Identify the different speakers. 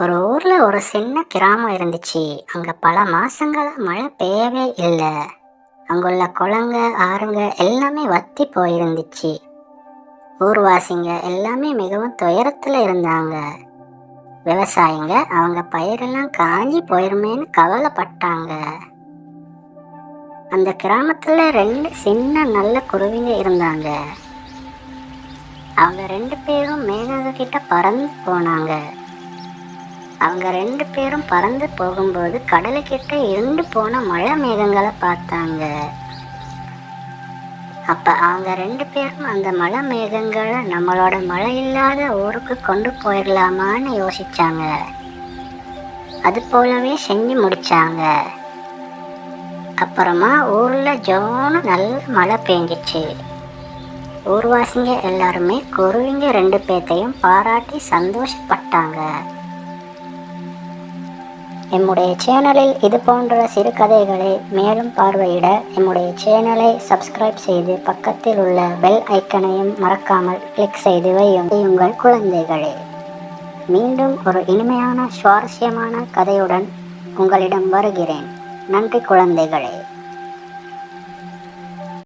Speaker 1: ஒரு ஊரில் ஒரு சின்ன கிராமம் இருந்துச்சு. அங்கே பல மாதங்களாக மழை பெய்யவே இல்லை. அங்குள்ள குளங்க ஆறுங்க எல்லாமே வத்தி போயிருந்துச்சு. ஊர்வாசிங்க எல்லாமே மிகவும் துயரத்தில் இருந்தாங்க. விவசாயிங்க அவங்க பயிரெல்லாம் காஞ்சி போயிருமேன்னு கவலைப்பட்டாங்க. அந்த கிராமத்தில் ரெண்டு சின்ன நல்ல குருவிங்க இருந்தாங்க. அவங்க ரெண்டு பேரும் மேகங்க கிட்ட பறந்து போனாங்க. அவங்க ரெண்டு பேரும் பறந்து போகும்போது கடலுக்கிட்ட இருண்டு போன மழை மேகங்களை பார்த்தாங்க. அப்ப அவங்க ரெண்டு பேரும் அந்த மழை மேகங்களை நம்மளோட மழை இல்லாத ஊருக்கு கொண்டு போயிடலாமான்னு யோசிச்சாங்க. அது போலவே செஞ்சு முடிச்சாங்க. அப்புறமா ஊர்ல ஜோனு நல்ல மழை பெஞ்சிச்சு. ஊர்வாசிங்க எல்லாருமே குருவிங்க ரெண்டு பேர்த்தையும் பாராட்டி சந்தோஷப்பட்டாங்க. எம்முடைய சேனலில் இது போன்ற சிறுகதைகளை மேலும் பார்வையிட எம்முடைய சேனலை சப்ஸ்கிரைப் செய்து பக்கத்தில் உள்ள பெல் ஐக்கனையும் மறக்காமல் கிளிக் செய்து வையுங்கள். குழந்தைகளே. மீண்டும் ஒரு இனிமையான சுவாரஸ்யமான கதையுடன் உங்களிடம் வருகிறேன். நன்றி குழந்தைகளே.